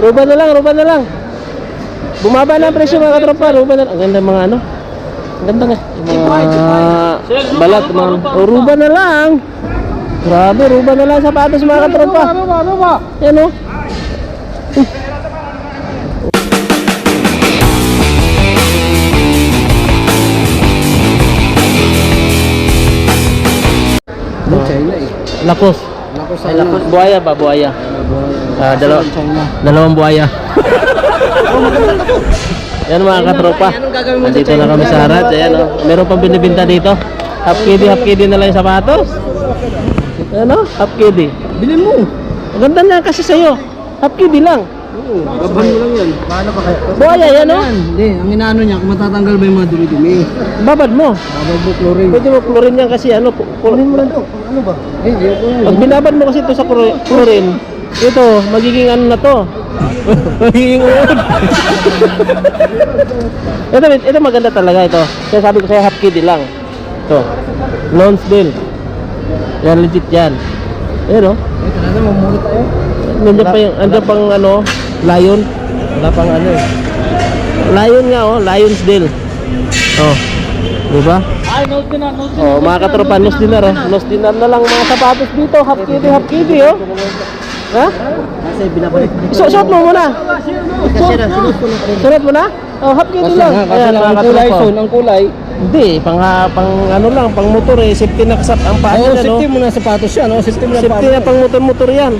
Ruba na lang, ruba na lang. Bumaba na ang presyo mga katropa, ruba na lang. Ang ganda mga ano. Ang ganda nga. Yung mga balat, mga oh, ruba na lang. Grabe, ruba na lang sapatos mga katropa. Yan o. China eh. Lakos. Lako sa Ay, lakos. Buhaya ba? Buhaya. Ah, dalawa, China. dalawang buhaya. Yan mga katropa. China? na kami sa harap. Ayan o. Meron pang binibinta dito. Half KD, half KD na lang yung sapatos. Ano? Half KD. Bilhin mo. Ang ganda na kasi sa'yo. Half KD lang. Oo, gaban mo lang yan. Paano pa kaya? Buhaya yan o. Hindi, ang inaano niya, kung matatanggal ba yung mga dumi-dumi. Babad mo. Babag mo chlorine. Pwede mo chlorine yan kasi ano. Chlorine mo lang to. Ano ba? Eh, ako Pag binabad mo kasi ito sa chlor- chlorine, ito, magiging ano na to. magiging uod. ito, ito maganda talaga ito. Kaya sabi ko sa'yo, half KD lang. Ito. Lonsdale. Yan, legit yan. Ayan o. Eh, talaga, mamulot tayo. Nandiyan pa yung, nandiyan pang ano, lion. Wala pang ano eh. Lion nga oh, Lionsdale. Oh. Di ba? Ay, nose din na, nose Oh, mga katropa, nos dinar oh. Nos dinar na lang mga sapatos dito, half KD, half KD oh. Ha? Kasi binabalik. So, suot mo muna. Na, na. Suot mo na? Oh, half KD lang. Kasi lang, ang kulay, son, ang kulay. Hindi, pang, ah, pang ano lang, pang motor eh. Safety na kasap ang paa ano? safety mo na sapatos yan, oh. Safety mo na Safety na pang motor-motor yan.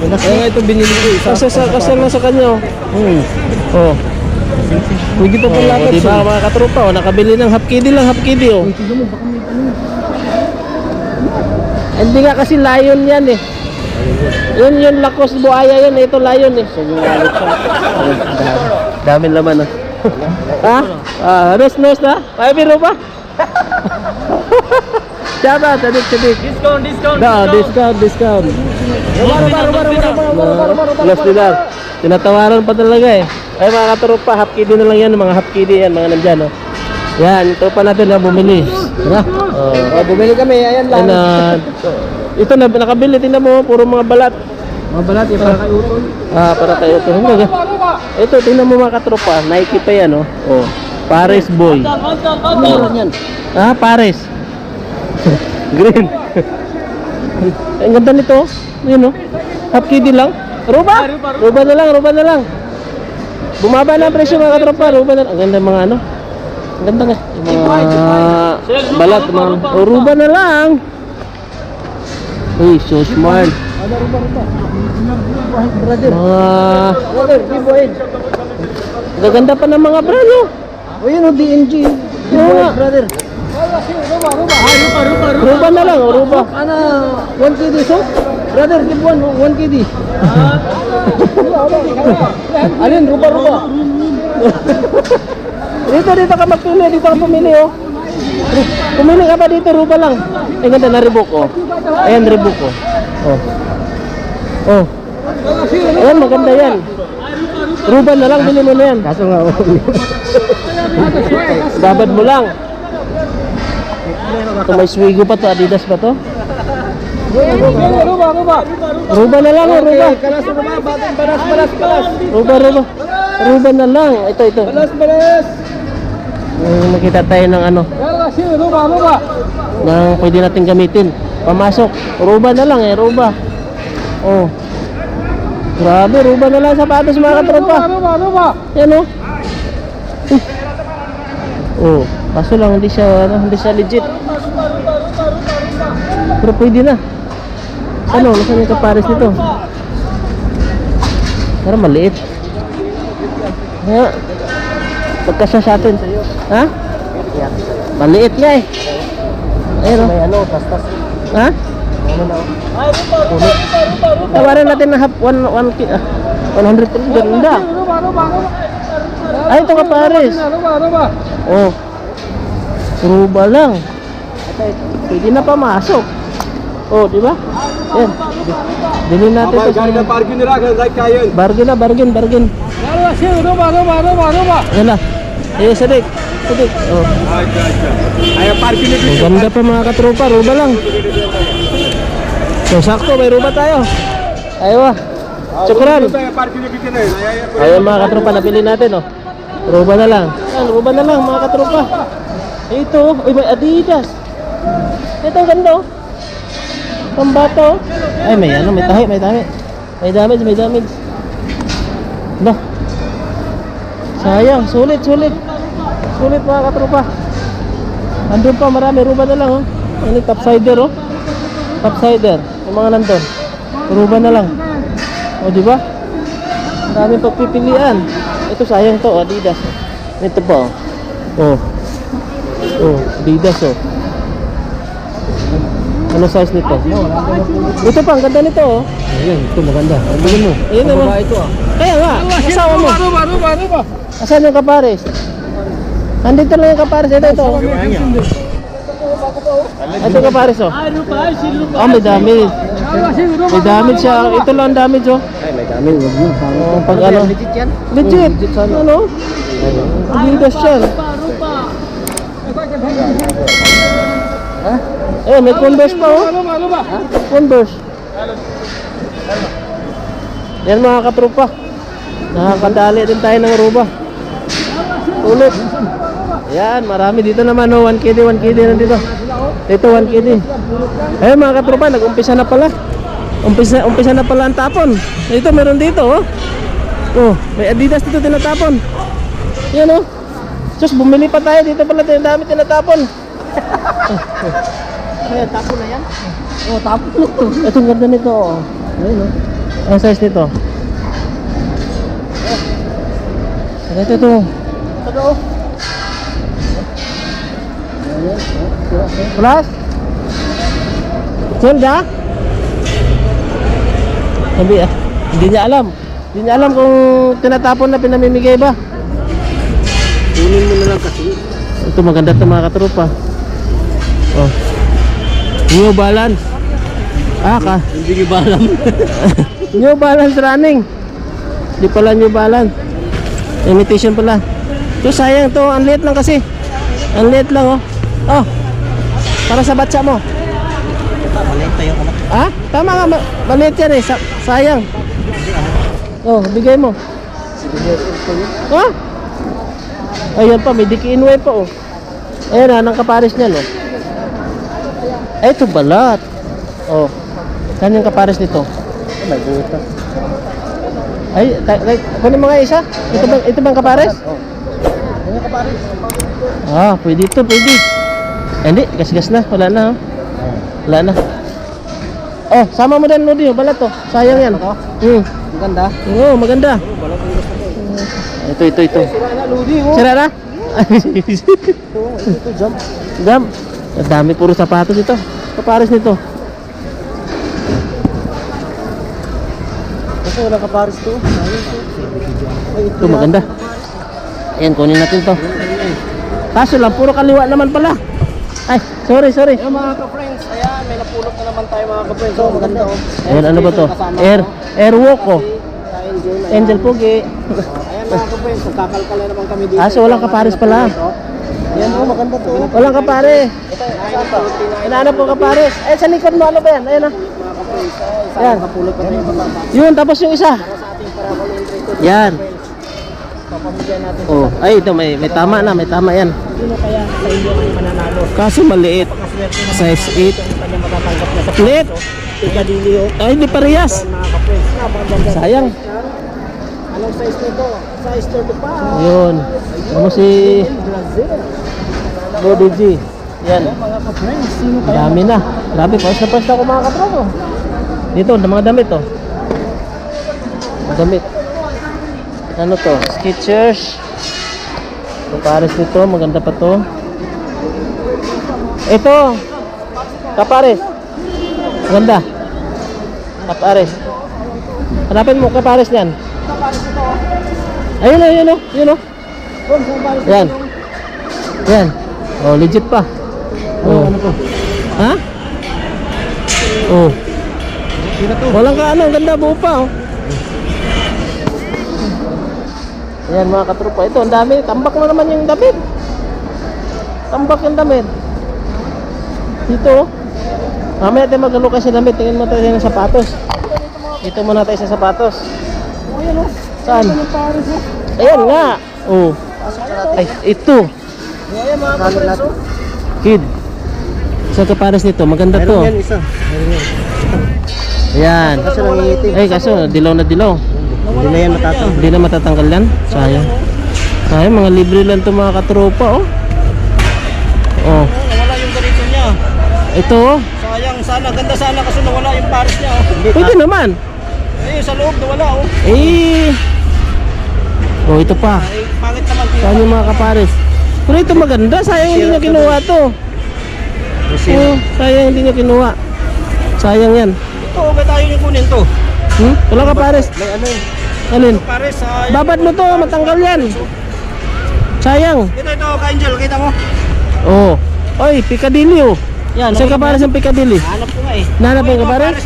Kaya nga ito binili ko isa. Kasi sa kasi lang sa kanya oh. Hmm. Oh. Hindi pa pang Oh, lapat di ba mga katropa, oh, nakabili ng half KD lang, half KD oh. Ano. Hindi nga kasi lion yan eh. Yun yun, lakos buaya yun. Ito layon eh. So. Daming laman ah. ha? Ah, nurse, nurse na? May biro pa? Shout out, Sadik Sadik. Discount, discount, no, discount. discount, discount. Rumaro, rumaro, rumaro, rumaro, Los dinar. Tinatawaran pa talaga eh. Ay mga katurupa, half kiddy na lang yan. Mga half kiddy yan, mga nandyan. Oh. Yan, ito pa natin na bumili. Tara. Oh. bumili kami, ayan lang. Ah. Ito na, nakabili, tingnan mo, puro mga balat. Mga balat, yung para kay Utol. Ah, para kayo ito. Hindi. Ito tingnan mo mga katropa, Nike pa yan oh. Oh. Paris boy. Ano yan? Ah, Paris. Green. Ang ganda nito. Yun oh. Half KD lang. Ruba? Ruba na lang, ruba na lang. Bumaba na ang presyo mga katropa, ruba na lang. Ang ganda mga ano. Ang ganda nga. Yung mga balat, mga oh, ruba na lang. Uy, so smart. Brother. Mga Brother, Edge. gaganda pa ng mga brand oh. O yun, o DNG. Brother. Ruba, ruba. Ah, ruba, ruba, Ruba na lang, oh, ruba. Ano, 1 KD, so? Brother, give one, 1 KD. Alin, ruba, ruba. Dito, dito ka magpili, dito ka pumili, oh. Pumili ka pa dito, ruba lang. Ay, ganda na rebook, oh. Ayan, rebook, oh. Oh. Oh. Ayan, maganda yan. Ruba na lang, bili mo na yan. Kaso nga, oh. Babad mo lang. Ito may swigo pa to, Adidas pa to. Ruba, ruba. Ruba na lang, oh, ruba. Ruba, balas, balas, balas. Ruba, ruba. Ruba na lang. Ito, ito. Balas, balas. May makita tayo ng ano, ruba, ruba. na pwede natin gamitin. Pamasok. Ruba na lang eh, ruba. Oh. Grabe, ruba na lang sapatos mga katropa. Ruba, ruba. Yan oh. Oh, kaso lang hindi siya ano, hindi siya legit. Pero pwede na. Ano, nasaan yung kapares nito? Pero maliit. Ha? Pagkasya sa atin. Ha? Maliit nga eh. Ayun oh. May ano, tastas. Ha? Kemarin na one natin ah, na one hundred 100 ganda ay ito Paris. oh ruba lang pwede na pamasok oh di ba natin ito. Bargain bargain nila kaya kayon. Bargain na bargain bargain. Ano. Eh, Oh. Ay, ay, ay. Ay, parking nito. Ganda pa mga katropa. Ruba lang. So, sakto, may ruba tayo. Ayaw ah. Chukran. Ayan mga katropa, napili natin oh. Roba na lang. Yan, roba na lang mga katropa. Ito, uy, may Adidas. Ito ang ganda oh. Pambato. oh. Ay, may ano, may tahi, may tahi. May damage, may damage. Ba? Sayang, sulit, sulit. Sulit mga katropa. Andun pa, marami. Ruba na lang, oh. Ano, topsider, oh. Topsider. Yung mga nandun. Ruba na lang. O, di ba? Ang daming pagpipilian. Ito, sayang to, oh, Adidas. Ito pa, oh. Oh. Oh, Adidas, oh. Ano size nito? Ito pa, ang ganda nito, oh. Ayan, ito maganda. Bilhin mo. Ayun naman. Ito ah. Kaya nga, asawa mo. Ruba, ruba, ruba. Asan yung kapares? Nandito lang yung kapares. Ito, ito. Ito yung kapares, oh. Ruba. Oh, may damage. ruba. May damage siya. Ito lang ang damage, oh. Ay, may dami. Huwag mo. Oh, pag ano. Legit yan? Legit. Ano? Adidas yan. Ha? Eh, may Converse pa, oh. Ruba, ruba. Converse. Yan mga katropa. Nakakadali din tayo ng ruba. Ulit. Yan, marami dito naman oh, 1KD, 1KD na dito. Dito 1KD. Ayun mga katropa, nag-umpisa na pala. Umpisa, umpisa na pala ang tapon. Dito meron dito oh. Oh, may Adidas dito tinatapon. Yan oh. Sus, bumili pa tayo dito pala dami tinatapon. Ay, tapo na yan? Oh, tapo na to. Ito ang ganda nito oh. Ayun oh. Ang size nito? Ito, ito. Ito oh. Ayan, oh. Sira, sira. Plus? Solda? Sabi ah, hindi niya alam. Hindi niya alam kung tinatapon na pinamimigay ba. Kunin mo na lang kasi. Ito maganda ito mga katropa. Oh. New Balance. Ah, ka. Hindi ko ba alam? New Balance running. Di pala New Balance. Imitation pala. So sayang to, ang liit lang kasi. Ang liit lang oh. Oh. Para sa batsa mo. Maliit tayo ka na. Ha? Tama nga, ma- maliit yan eh. Sa- sayang. Oh, bigay mo. Ha? Ayan pa, may dikiinway pa oh. Ayan ah, nang kapares niyan oh. Ay, ito balat. Oh. Kanyang kapares nito. May buta. Ay, ta- ta- kunin mo nga isa. Ito bang, ito bang kapares? Oh. Ano ka pare? Ah, pwede ito, pwede. Eh, hindi, gas-gas na. Wala na. oh. Wala na. Oh, sama mo din, Lodi. oh, Balat to. Sayang yan. Ito? Hmm. Ang ganda. Oo, maganda. Ito, ito, ito. Sira na, Ludi oh. Sira na? Ito, jump. Gam. Ang dami puro sapatos ito. Kapares nito. Kasi wala ka pares to. Ito maganda. Ayan, kunin natin to. Kaso lang, puro kaliwa naman pala. Ay, sorry, sorry. Ayan mga ka-friends, ayan, may napulot na naman tayo mga ka-friends. Oh, maganda oh. Ayan, ano ba to? Air, airwalk. Sa Angel. Angel Pugi. Ayan mga ka-friends, magkakalkala naman kami dito. Ah, so walang kapares pala. Ayan oh, maganda to. Walang kapare. Hinahanap ko kapares. Eh, sa likod mo, ano ba yan? Ayan ah. Ayan. Yun, tapos yung isa. Yan. Natin. Oh, ay, ito, may, may tama na, may tama yan. Sino kaya sa inyo ang mananalo? Kaso maliit. Size 8. kanya matatanggap na sa Split. Piccadilly oh. Ay, hindi parehas. Sayang. Anong size nito? Size 35. Yun. Ano si Brazil. Bobby G? Yan. Dami na. Grabe, pawis na na ako mga katropo. Dito, mga damit oh. Mga damit. Ano to? Skechers. Ang pares nito, maganda pa to. Ito. Kapares. Maganda. Kapares. Hanapin mo kapares niyan. Ayun oh, yun oh, yun oh. Saan pares Yan. Yan. Oh, legit pa. Oh. Ano to? Ha? Oh. Walang ka ano, ang ganda buo pa oh. Ayan mga katrupa, ito ang dami, tambak na naman yung damit. Tambak yung damit. Dito oh. Mamaya tayo maglalo kasi damit, tingin mo tayo ng sapatos. Dito muna tayo sa sapatos. Ayan o. Saan? Ayan nga. Oh. Ay, ito. Ayan mga kapares o. Kid. Sa kapares nito, maganda to. Meron yan isa. Meron yan. Ayan. Kaso nangingitim. Ay, kaso dilaw na dilaw. Hindi na yan matatang. Hindi na matatanggal yan. Sayang. Sayang, mga libre lang to mga katropa, oh. Oh. Nawala yung ganito niya. Ito, oh. Sayang sana. Ganda sana kasi nawala yung pares niya o. Pwede naman. Eh, sa loob nawala o. Eh. Oh, ito pa. Ay, pangit naman. Saan yung mga kapares? Pero ito maganda. Sayang hindi nyo kinuha to. Oh, sayang hindi nyo kinuha. Sayang yan. Ito, okay tayo yung kunin to. Hmm? Wala kapares. May ano eh. Alin? Babad mo to, matanggal yan. Sayang. Ito, ito, ka-angel. Kita mo? Oh. Oy, Piccadilly oh. Yan. Isang kapares ang Piccadilly. Hanap ko nga eh. Nahanap mo yung kapares?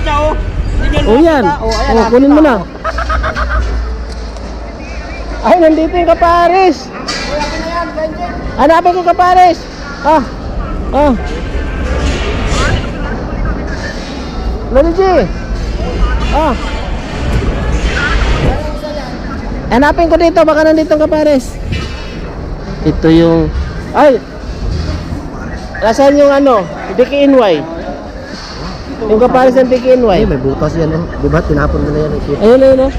Oh. Yan. Oh, kunin mo na. Ay, nandito yung kapares. Hanapin ko kapares. Ah. Ah. Lodi G. Ah. Hanapin ko dito, baka nandito ang kapares. Ito yung... Ay! Nasaan yung ano? DKNY? Yung kapares ng DKNY? Ay, may butas yan oh. Di ba? Tinapon na yan. eh. Ayun, ayun, oh.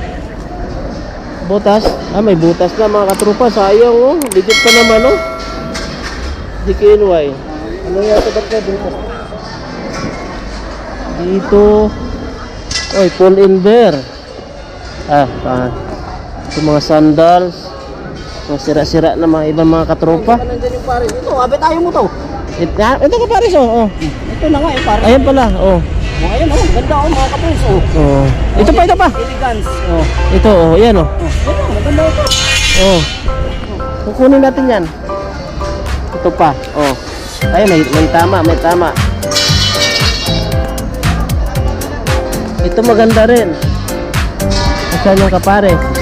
Butas. Ah, may butas na mga katrupa. Sayang, oh. Legit pa naman, oh. DKNY. Ano yan ito? Ba't ka butas? Dito. Oy, pull in bear. Ah, ah. Ito mga sandals. Mga sira-sira na mga ibang mga katropa. Nandiyan yung pares. Ito, abit tayo mo to. It, ah, ito ka pares, oh. oh. Ito na nga yung pares. Ayan pala, oh. Oh, ayan oh. Ganda oh, mga kapres oh. Oh. Ito pa, ito pa. Elegance. Oh. Ito, oh. Ayan, oh. Oh, ayan. Maganda ito. Oh. Kukunin natin yan. Ito pa. Oh. Ay, may, may tama, may tama. Ito maganda rin. Asan yung kapare?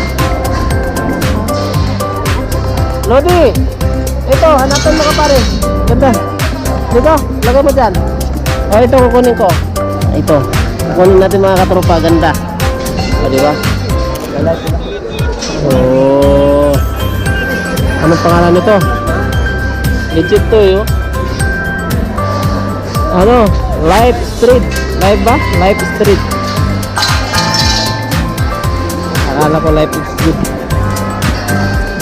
Lodi! Ito, hanapin mo kapare. Ganda. Dito, lagay mo dyan. Oh, ito kukunin ko. Ito. Kukunin natin mga katropa. Ganda. O, di ba? Oh. Anong pangalan nito? Legit to eh. oh. Ano? Life Street. Live ba? Life Street. Akala ko Life Street.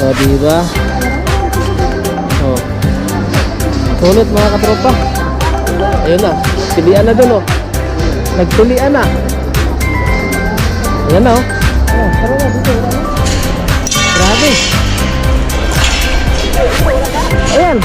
O, oh, Sunod mga katropa. Ayun na. Pilian na dun oh. Nagpilian na. Ayan na oh. Tara na dito. Grabe. Ayan.